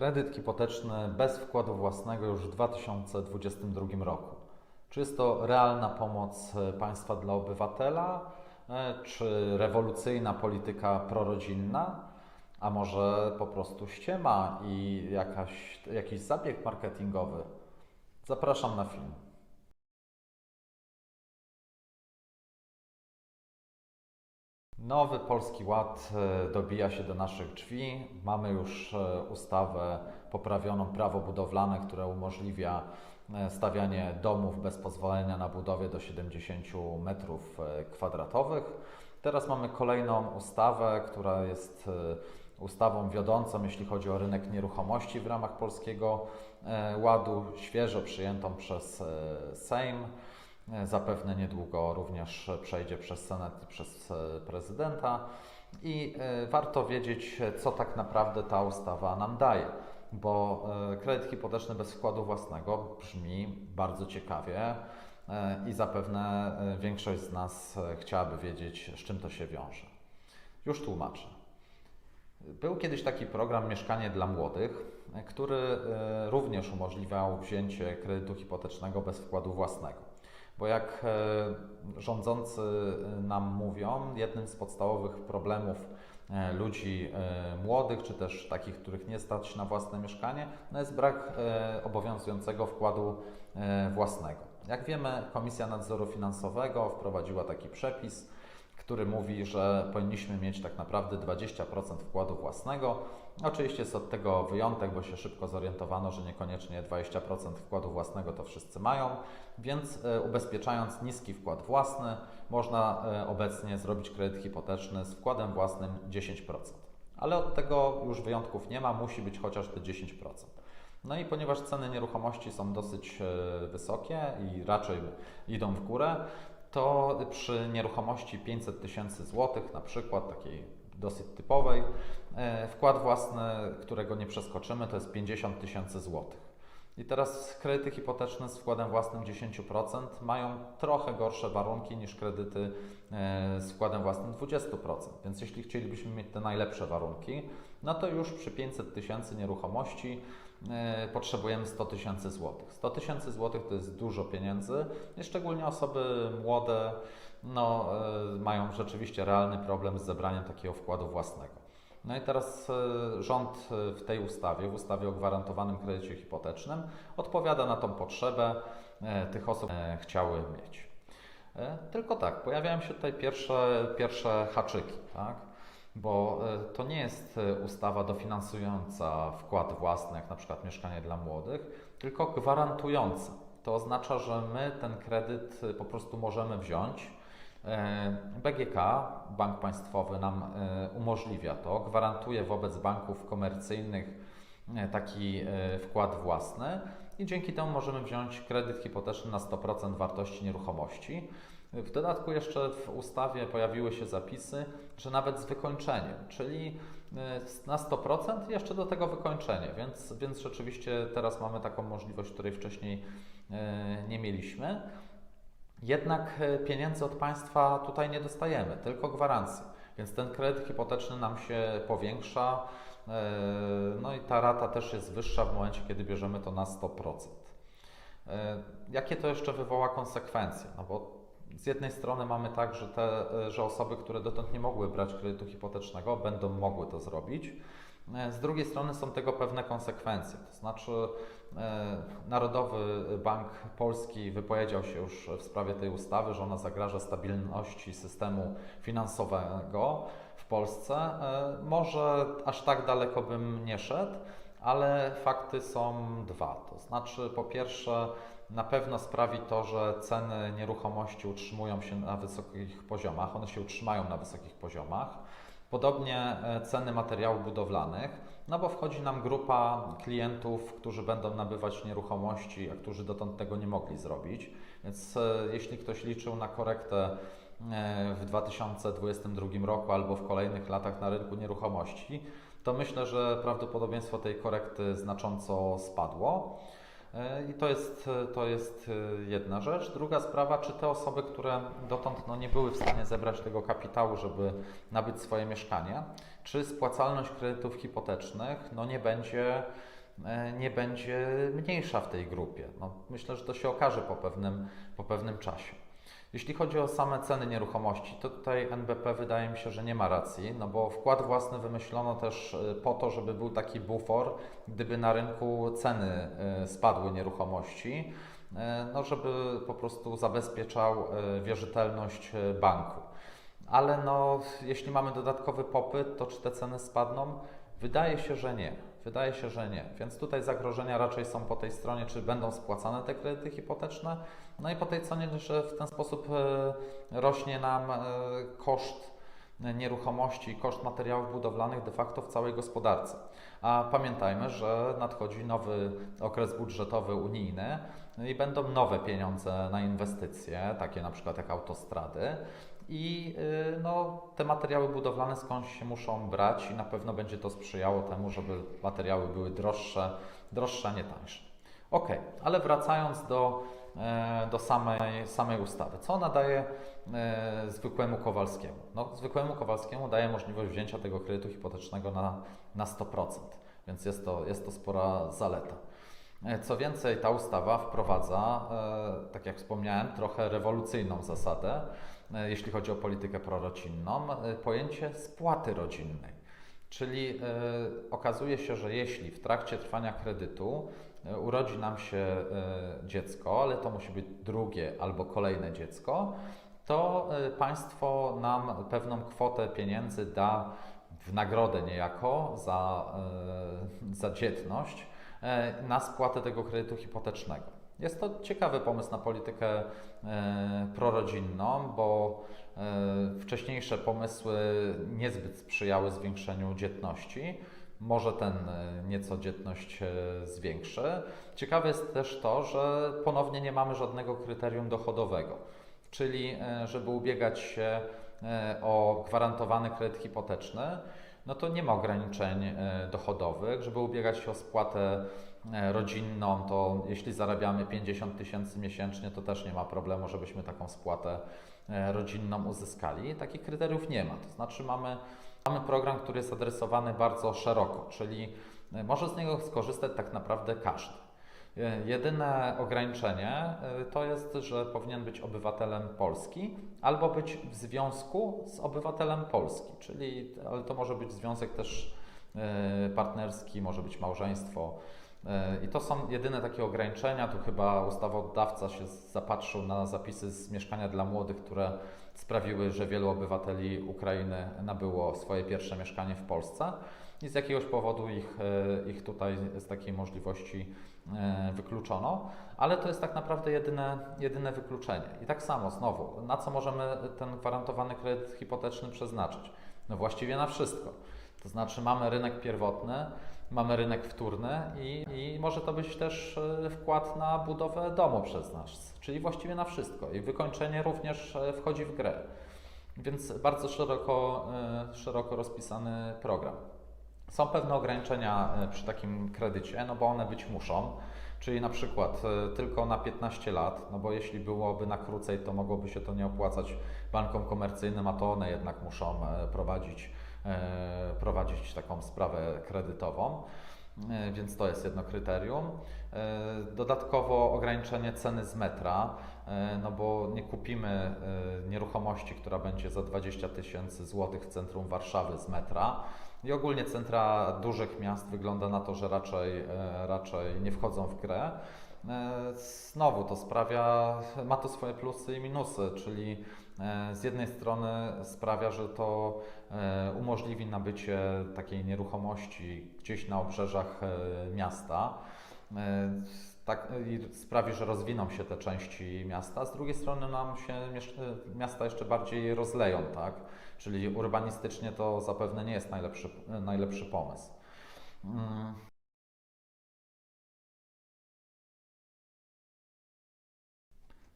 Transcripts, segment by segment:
Kredyt hipoteczny bez wkładu własnego już w 2022 roku. Czy jest to realna pomoc e, państwa dla obywatela, e, czy rewolucyjna polityka prorodzinna, a może po prostu ściema i jakaś, jakiś zabieg marketingowy? Zapraszam na film. Nowy Polski Ład e, dobija się do naszych drzwi. Mamy już e, ustawę poprawioną prawo budowlane, które umożliwia e, stawianie domów bez pozwolenia na budowie do 70 metrów kwadratowych. Teraz mamy kolejną ustawę, która jest ustawą wiodącą, jeśli chodzi o rynek nieruchomości w ramach Polskiego Ładu, świeżo przyjętą przez Sejm. Zapewne niedługo również przejdzie przez Senat i przez e, prezydenta. I e, warto wiedzieć, co tak naprawdę ta ustawa nam daje, bo e, kredyt hipoteczny bez wkładu własnego brzmi bardzo ciekawie i zapewne większość z nas chciałaby wiedzieć, z czym to się wiąże. Już tłumaczę. Był kiedyś taki program Mieszkanie dla Młodych, który również umożliwiał wzięcie kredytu hipotecznego bez wkładu własnego. Bo jak e, rządzący e, nam mówią, jednym z podstawowych problemów e, ludzi młodych, czy też takich, których nie stać na własne mieszkanie, no jest brak obowiązującego wkładu własnego. Jak wiemy, Komisja Nadzoru Finansowego wprowadziła taki przepis, który mówi, że powinniśmy mieć tak naprawdę 20% wkładu własnego. Oczywiście jest od tego wyjątek, bo się szybko zorientowano, że niekoniecznie 20% wkładu własnego to wszyscy mają, więc e, ubezpieczając niski wkład własny, można e, obecnie zrobić kredyt hipoteczny z wkładem własnym 10%. Ale od tego już wyjątków nie ma, musi być chociaż te 10%. No i ponieważ ceny nieruchomości są dosyć e, wysokie i raczej idą w górę, to przy nieruchomości 500 tysięcy złotych, na przykład takiej dosyć typowej, e, wkład własny, którego nie przeskoczymy, to jest 50 tysięcy złotych. I teraz kredyty hipoteczne z wkładem własnym 10% mają trochę gorsze warunki niż kredyty e, z wkładem własnym 20%. Więc jeśli chcielibyśmy mieć te najlepsze warunki, no to już przy 500 tysięcy nieruchomości potrzebujemy 100 tysięcy złotych. 100 tysięcy złotych to jest dużo pieniędzy szczególnie osoby młode no, e, mają rzeczywiście realny problem z zebraniem takiego wkładu własnego. No i teraz e, rząd w tej ustawie, w ustawie o gwarantowanym kredycie hipotecznym, odpowiada na tą potrzebę tych osób, chciały mieć. Tylko tak, pojawiają się tutaj pierwsze, pierwsze haczyki. Tak? Bo e, to nie jest e, ustawa dofinansująca wkład własny, jak na przykład mieszkanie dla młodych, tylko gwarantująca. To oznacza, że my ten kredyt e, po prostu możemy wziąć. BGK, Bank Państwowy, nam umożliwia to, gwarantuje wobec banków komercyjnych taki wkład własny i dzięki temu możemy wziąć kredyt hipoteczny na 100% wartości nieruchomości. W dodatku jeszcze w ustawie pojawiły się zapisy, że nawet z wykończeniem, czyli y, na 100% i jeszcze do tego wykończenie, więc, więc rzeczywiście teraz mamy taką możliwość, której wcześniej y, nie mieliśmy. Jednak y, pieniędzy od państwa tutaj nie dostajemy, tylko gwarancje, więc ten kredyt hipoteczny nam się powiększa, no i ta rata też jest wyższa w momencie, kiedy bierzemy to na 100%. Jakie to jeszcze wywoła konsekwencje? No bo z jednej strony mamy tak, że, te, że osoby, które dotąd nie mogły brać kredytu hipotecznego, będą mogły to zrobić. Z drugiej strony są tego pewne konsekwencje. To znaczy, e, Narodowy Bank Polski wypowiedział się już w sprawie tej ustawy, że ona zagraża stabilności systemu finansowego w Polsce. E, może aż tak daleko bym nie szedł, ale fakty są dwa. To znaczy, po pierwsze, na pewno sprawi to, że ceny nieruchomości utrzymują się na wysokich poziomach, one się utrzymają na wysokich poziomach. Podobnie e, ceny materiałów budowlanych, no bo wchodzi nam grupa klientów, którzy będą nabywać nieruchomości, a którzy dotąd tego nie mogli zrobić. Więc e, jeśli ktoś liczył na korektę e, w 2022 roku albo w kolejnych latach na rynku nieruchomości, to myślę, że prawdopodobieństwo tej korekty znacząco spadło. E, I to jest, to jest e, jedna rzecz. Druga sprawa, czy te osoby, które dotąd no, nie były w stanie zebrać tego kapitału, żeby nabyć swoje mieszkanie, czy spłacalność kredytów hipotecznych no, nie, będzie, e, nie będzie mniejsza w tej grupie. No, myślę, że to się okaże po pewnym, po pewnym czasie. Jeśli chodzi o same ceny nieruchomości, to tutaj NBP wydaje mi się, że nie ma racji, no bo wkład własny wymyślono też y, po to, żeby był taki bufor, gdyby na rynku ceny y, spadły nieruchomości, y, no żeby po prostu zabezpieczał wierzytelność banku. Ale no, jeśli mamy dodatkowy popyt, to czy te ceny spadną? Wydaje się, że nie. Wydaje się, że nie. Więc tutaj zagrożenia raczej są po tej stronie, czy będą spłacane te kredyty hipoteczne, no i po tej stronie, że w ten sposób e, rośnie nam e, koszt nieruchomości, koszt materiałów budowlanych de facto w całej gospodarce. A pamiętajmy, że nadchodzi nowy okres budżetowy unijny i będą nowe pieniądze na inwestycje, takie na przykład jak autostrady. I y, no, te materiały budowlane skądś się muszą brać i na pewno będzie to sprzyjało temu, żeby materiały były droższe, droższe a nie tańsze. Ok, ale wracając do, e, do samej, samej ustawy. Co ona daje e, zwykłemu Kowalskiemu? No, zwykłemu Kowalskiemu daje możliwość wzięcia tego kredytu hipotecznego na, na 100%, więc jest to, jest to spora zaleta. E, co więcej, ta ustawa wprowadza, tak jak wspomniałem, trochę rewolucyjną zasadę, jeśli chodzi o politykę prorodzinną, e, pojęcie spłaty rodzinnej. Czyli e, okazuje się, że jeśli w trakcie trwania kredytu urodzi nam się dziecko, ale to musi być drugie albo kolejne dziecko, to państwo nam pewną kwotę pieniędzy da w nagrodę niejako za, za dzietność na spłatę tego kredytu hipotecznego. Jest to ciekawy pomysł na politykę e, prorodzinną, bo e, wcześniejsze pomysły niezbyt sprzyjały zwiększeniu dzietności. Może ten e, nieco dzietność zwiększy. Ciekawe jest też to, że ponownie nie mamy żadnego kryterium dochodowego, czyli żeby ubiegać się o gwarantowany kredyt hipoteczny, no to nie ma ograniczeń dochodowych. Żeby ubiegać się o spłatę E, rodzinną, to jeśli zarabiamy 50 tysięcy miesięcznie, to też nie ma problemu, żebyśmy taką spłatę e, rodzinną uzyskali. Takich kryteriów nie ma. To znaczy mamy, mamy program, który jest adresowany bardzo szeroko, czyli e, może z niego skorzystać tak naprawdę każdy. Jedyne ograniczenie to jest, że powinien być obywatelem Polski albo być w związku z obywatelem Polski, czyli ale to może być związek też partnerski, może być małżeństwo. I to są jedyne takie ograniczenia. Tu chyba ustawodawca się zapatrzył na zapisy z mieszkania dla młodych, które sprawiły, że wielu obywateli Ukrainy nabyło swoje pierwsze mieszkanie w Polsce. I z jakiegoś powodu ich, e, ich tutaj z takiej możliwości e, wykluczono, ale to jest tak naprawdę jedyne, jedyne wykluczenie. I tak samo znowu, na co możemy ten gwarantowany kredyt hipoteczny przeznaczyć? No właściwie na wszystko. To znaczy mamy rynek pierwotny, mamy rynek wtórny i, i może to być też e, wkład na budowę domu przez nas, czyli właściwie na wszystko. I wykończenie również e, wchodzi w grę. Więc bardzo szeroko, e, szeroko rozpisany program. Są pewne ograniczenia przy takim kredycie, no bo one być muszą. Czyli na przykład tylko na 15 lat, no bo jeśli byłoby na krócej, to mogłoby się to nie opłacać bankom komercyjnym, a to one jednak muszą prowadzić E, prowadzić taką sprawę kredytową, e, więc to jest jedno kryterium. E, dodatkowo ograniczenie ceny z metra, no bo nie kupimy nieruchomości, która będzie za 20 tysięcy złotych w centrum Warszawy z metra. I ogólnie centra dużych miast wygląda na to, że raczej, raczej nie wchodzą w grę. Znowu to sprawia, ma to swoje plusy i minusy, czyli E, z jednej strony sprawia, że to e, umożliwi nabycie takiej nieruchomości gdzieś na obrzeżach e, miasta. Tak, sprawi, że rozwiną się te części miasta. Z drugiej strony nam się miasta jeszcze bardziej rozleją, tak? Czyli urbanistycznie to zapewne nie jest najlepszy, najlepszy pomysł. Mm.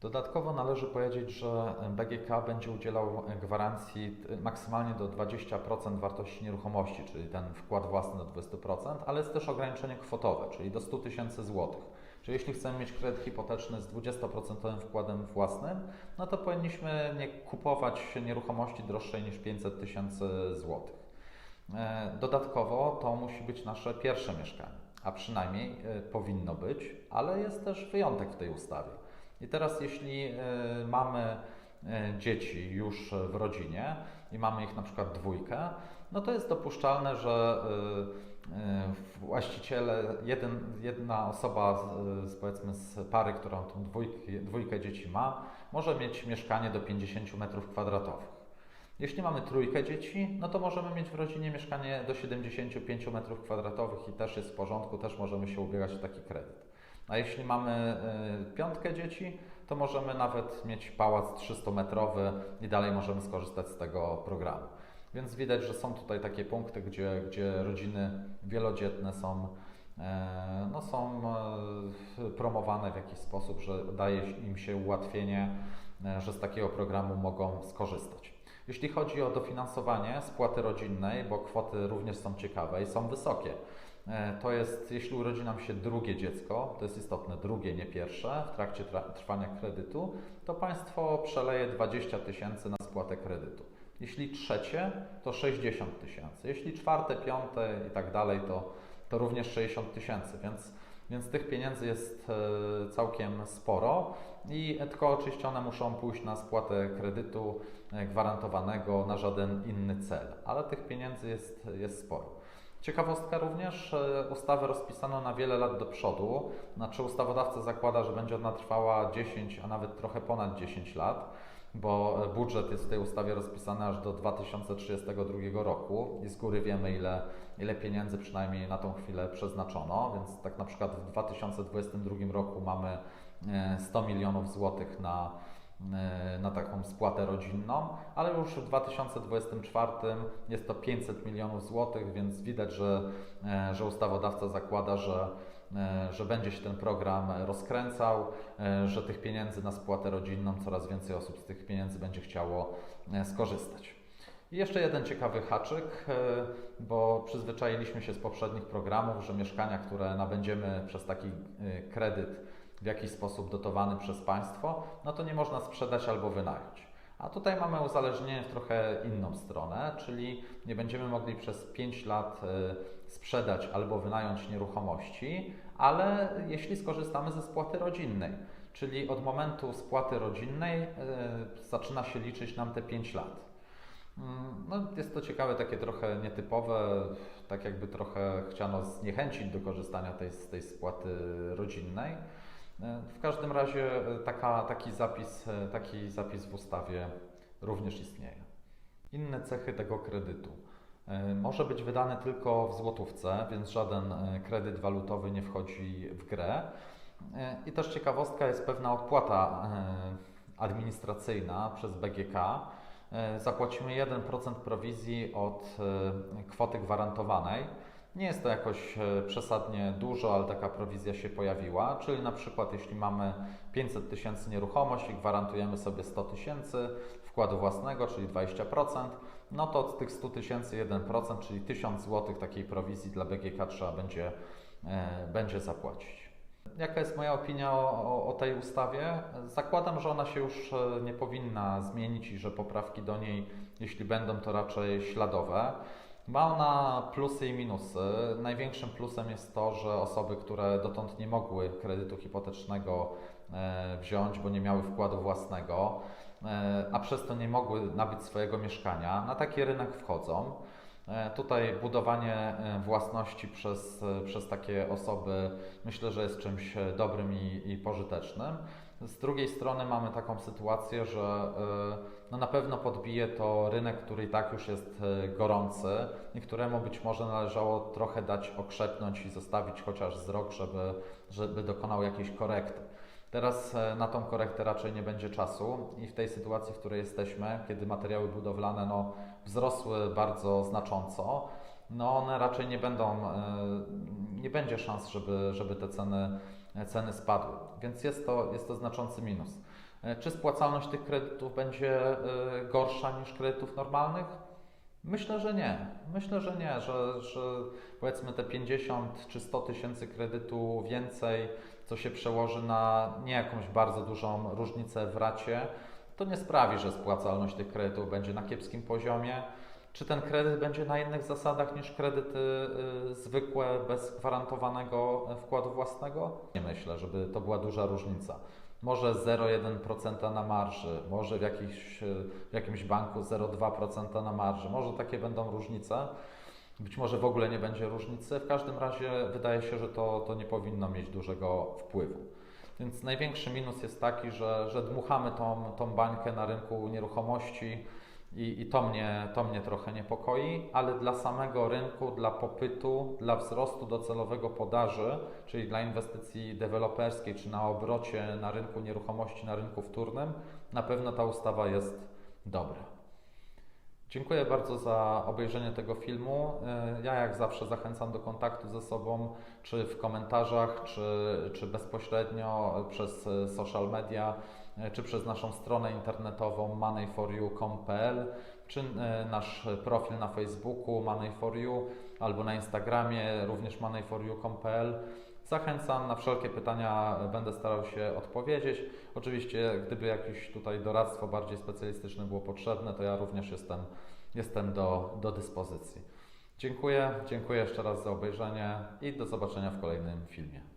Dodatkowo należy powiedzieć, że BGK będzie udzielał gwarancji maksymalnie do 20% wartości nieruchomości, czyli ten wkład własny do 20%, ale jest też ograniczenie kwotowe, czyli do 100 tysięcy złotych. Czyli jeśli chcemy mieć kredyt hipoteczny z 20% wkładem własnym, no to powinniśmy nie kupować nieruchomości droższej niż 500 tysięcy złotych. E, dodatkowo to musi być nasze pierwsze mieszkanie, a przynajmniej e, powinno być, ale jest też wyjątek w tej ustawie. I teraz, jeśli e, mamy dzieci już w rodzinie i mamy ich na przykład dwójkę, no to jest dopuszczalne, że właściciele, jeden, jedna osoba z, powiedzmy z pary, która tą dwójkę, dwójkę dzieci ma, może mieć mieszkanie do 50 m2. Jeśli mamy trójkę dzieci, no to możemy mieć w rodzinie mieszkanie do 75 m2 i też jest w porządku, też możemy się ubiegać o taki kredyt. A jeśli mamy y, piątkę dzieci, to możemy nawet mieć pałac 300-metrowy i dalej możemy skorzystać z tego programu. Więc widać, że są tutaj takie punkty, gdzie, gdzie rodziny wielodzietne są, e, no są e, promowane w jakiś sposób, że daje im się ułatwienie, e, że z takiego programu mogą skorzystać. Jeśli chodzi o dofinansowanie spłaty rodzinnej, bo kwoty również są ciekawe i są wysokie. To jest, jeśli urodzi nam się drugie dziecko, to jest istotne, drugie, nie pierwsze, w trakcie trwania kredytu, to państwo przeleje 20 tysięcy na spłatę kredytu. Jeśli trzecie, to 60 tysięcy. Jeśli czwarte, piąte i tak dalej, to, to również 60 tysięcy, więc, więc tych pieniędzy jest e, całkiem sporo. I tylko oczywiście one muszą pójść na spłatę kredytu e, gwarantowanego na żaden inny cel, ale tych pieniędzy jest, jest sporo. Ciekawostka również, e, ustawę rozpisano na wiele lat do przodu, znaczy ustawodawca zakłada, że będzie ona trwała 10, a nawet trochę ponad 10 lat bo budżet jest w tej ustawie rozpisany aż do 2032 roku i z góry wiemy, ile, ile pieniędzy przynajmniej na tą chwilę przeznaczono, więc tak na przykład w 2022 roku mamy 100 e, milionów złotych na, e, na taką spłatę rodzinną, ale już w 2024 jest to 500 milionów złotych, więc widać, że, e, że ustawodawca zakłada, że że będzie się ten program rozkręcał, e, że tych pieniędzy na spłatę rodzinną coraz więcej osób z tych pieniędzy będzie chciało e, skorzystać. I jeszcze jeden ciekawy haczyk, bo przyzwyczailiśmy się z poprzednich programów, że mieszkania, które nabędziemy przez taki kredyt w jakiś sposób dotowany przez państwo, no to nie można sprzedać albo wynająć. A tutaj mamy uzależnienie w trochę inną stronę, czyli nie będziemy mogli przez 5 lat sprzedać albo wynająć nieruchomości, ale jeśli skorzystamy ze spłaty rodzinnej, czyli od momentu spłaty rodzinnej yy, zaczyna się liczyć nam te 5 lat. Mm, no, jest to ciekawe, takie trochę nietypowe, tak jakby trochę chciano zniechęcić do korzystania tej, z tej spłaty rodzinnej. E, w każdym razie e, taka, taki, zapis, taki zapis w ustawie również istnieje. Inne cechy tego kredytu. E, może być wydany tylko w złotówce, więc żaden e, kredyt walutowy nie wchodzi w grę. E, I też ciekawostka jest pewna odpłata administracyjna przez BGK. Zapłacimy 1% prowizji od kwoty gwarantowanej. Nie jest to jakoś przesadnie dużo, ale taka prowizja się pojawiła, czyli na przykład jeśli mamy 500 tysięcy nieruchomości, gwarantujemy sobie 100 tysięcy wkładu własnego, czyli 20%, no to od tych 100 tysięcy 1%, czyli 1000 zł takiej prowizji dla BGK trzeba będzie, e, będzie zapłacić. Jaka jest moja opinia o, o, tej ustawie? Zakładam, że ona się już e, nie powinna zmienić i że poprawki do niej, jeśli będą, to raczej śladowe. Ma ona plusy i minusy. Największym plusem jest to, że osoby, które dotąd nie mogły kredytu hipotecznego e, wziąć, bo nie miały wkładu własnego, E, a przez to nie mogły nabyć swojego mieszkania, na taki rynek wchodzą. E, tutaj budowanie własności przez, przez takie osoby myślę, że jest czymś dobrym i, i pożytecznym. Z drugiej strony mamy taką sytuację, że no na pewno podbije to rynek, który i tak już jest gorący i któremu być może należało trochę dać okrzepnąć i zostawić chociaż z rok, żeby, żeby dokonał jakiejś korekty. Teraz e, na tą korektę raczej nie będzie czasu i w tej sytuacji, w której jesteśmy, kiedy materiały budowlane no, wzrosły bardzo znacząco, no one raczej nie będą, nie będzie szans, żeby, żeby te ceny, ceny spadły. Więc jest to, jest to znaczący minus. E, Czy spłacalność tych kredytów będzie e, gorsza niż kredytów normalnych? Myślę, że nie. Myślę, że nie, że, że powiedzmy te 50 czy 100 tysięcy kredytu więcej, co się przełoży na nie jakąś bardzo dużą różnicę w racie, to nie sprawi, że spłacalność tych kredytów będzie na kiepskim poziomie. Czy ten kredyt będzie na innych zasadach niż kredyty y, zwykłe, bez gwarantowanego wkładu własnego? Nie myślę, żeby to była duża różnica. Może 0,1% na marży, może w, jakiś, y, w jakimś banku 0,2% na marży, może takie będą różnice. Być może w ogóle nie będzie różnicy. W każdym razie wydaje się, że to, to nie powinno mieć dużego wpływu. Więc największy minus jest taki, że, że dmuchamy tą, tą bańkę na rynku nieruchomości i, i to, mnie, to mnie trochę niepokoi, ale dla samego rynku, dla popytu, dla wzrostu docelowego podaży, czyli dla inwestycji deweloperskiej czy na obrocie na rynku nieruchomości, na rynku wtórnym, na pewno ta ustawa jest dobra. Dziękuję bardzo za obejrzenie tego filmu. Y, Ja jak zawsze zachęcam do kontaktu ze sobą, czy w komentarzach, czy, czy bezpośrednio przez y, social media, czy przez naszą stronę internetową money4you.com.pl, czy y, nasz profil na Facebooku money4you, albo na Instagramie również money4you.com.pl. Zachęcam na wszelkie pytania, będę starał się odpowiedzieć. Oczywiście, gdyby jakieś tutaj doradztwo bardziej specjalistyczne było potrzebne, to ja również jestem, jestem do, do dyspozycji. Dziękuję, dziękuję jeszcze raz za obejrzenie i do zobaczenia w kolejnym filmie.